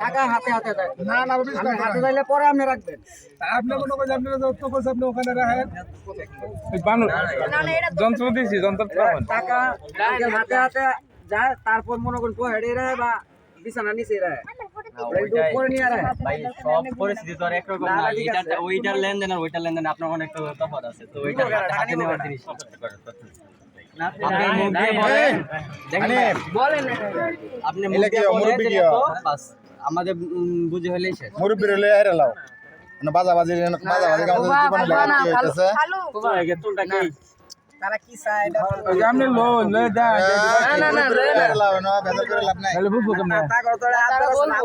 টাকা হাতে হাতে দেয়। না না আপনি হাতে দিলে পরে আপনি রাখবেন। আপনি করেন আপনারা যত করছে আপনি ওখানে রাখেন। যন্ত্র দিয়েছি যন্ত্র টাকা হাতে হাতে যায় তারপর মনে করুন পোহেডে রায় বা বিছানা নিচে রায়। সব পরিস্থিতি তো একরকম না। ওইটার লেনদেন আর ওইটার লেনদেন আপনার অনেক তো তফাৎ আছে। তো ওইটার হাতে হাতে নেওয়ার জিনিস আপনি মুখ দিয়ে বলেন। দেখেন ভাই, বলেন। আপনি মুখ দিয়ে বলেন হয়? আমাদের উম, বুঝে হলেই শেষ মুরব্বী রইলে হেরে লাও মানে বাজা বাজি বাজা বাজি কাম জীবনে লাগা কি হইতেছে তারা কি চায় আপনি লো যা না, না, রে না। হেরে লাও না বেজার করে লাভ নাই তাহলে বুঝব কেমন তা করতে হলে আপনারা বলব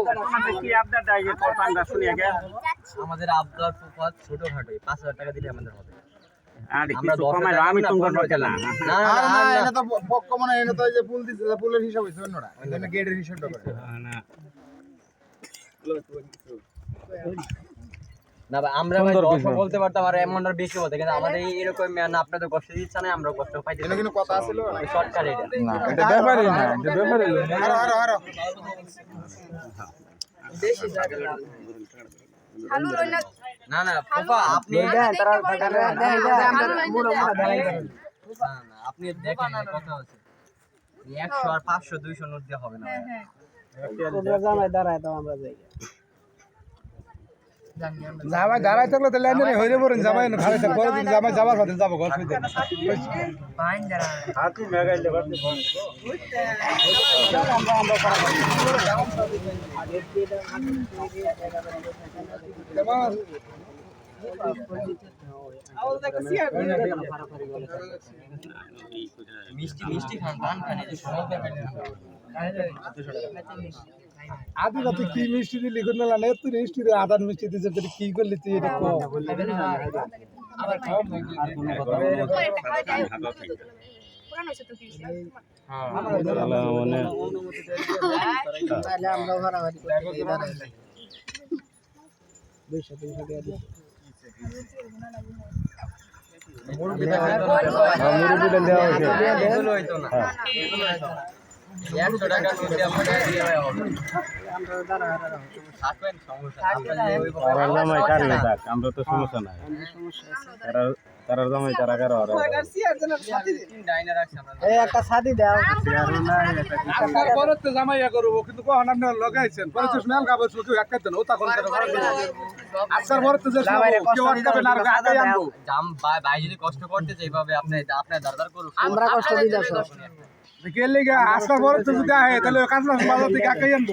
কি আপনারটা আগে কথাটা শুনিয়ে গে আমাদের আবদার ফুফাত ছোটখাটোই পাঁচ হাজার টাকা দিলে আমাদের হবে আরে আমরা দশ হাজার টাকা আমি তো পক্ক মানে এটা তো যে পুল দিছে পুলের হিসাব অন্যরা গেটের হিসাবটা করে না ভাই, আমরা ভাই বলতে পারতাম আর এমন আর বেশি বলতে কিন্তু আমাদের এরকম না আপনাদের কষ্ট দিচ্ছে না আমরা কষ্ট এটা কিন্তু কথা ছিল শর্টকাট এটা না এটা ব্যাপারই না এটা ব্যাপারই না। আরও আরও আরও না না ফুফা আপনি দেন তারা দেন দেন আমরা মুড়ো মুড়ো দেয় না, না, আপনি দেখেন কথা হচ্ছে। একশো আর পাঁচশো দুইশো নোট দিয়ে হবে না জামাই দাঁড়ায় তো আমরা যাই জামাই দাঁড়াই থাকলে তো ল্যান্ডে হইরে পড়েন জামাই ঘরে দিন জামাই যাবার পথে যাব ঘর শুইতে মিষ্টি মিষ্টি খান পান খান এই যে সময় দেখান আদি রাতে কি মিষ্টি দিলি কোন না এত মিষ্টি রে আদান মিষ্টি তুই কি করলি তুই এটা কো তাহলে আমরা ভাড়াভাড়ি করতে গিয়ে দাঁড়াই দুইশো তিনশো টাকা দিচ্ছি এগুলো হইতো না এগুলো হইতো না একশো টাকা দিয়ে আপনার দিয়ে হবে আমরা দাঁড়া দাঁড়া থাকবেন সমস্যা নেই। আপনার যে ওই তারা আমরা তো সমস্যা নাই। তারা তারা তারা কারও আর ডাইনার রাখছি আমরা এই একটা ছাদি দাও। আপনার পরে তো জামাইয়া করব কিন্তু কখন আপনি লগাইছেন পরে তো স্মেল খাবার শুধু এক কাজ ও তখন আজকাল পরে তো যে জামাইরে কষ্ট কেউ আটকাবে না আগে আনব। জাম ভাই ভাই যদি কষ্ট করতেছে এইভাবে আপনি আপনার দাদার করুক আমরা কষ্ট দিতে কে আসার পরে তো যদি আহে তাহলে কাঁচলা বাজার থেকে একাই আনব।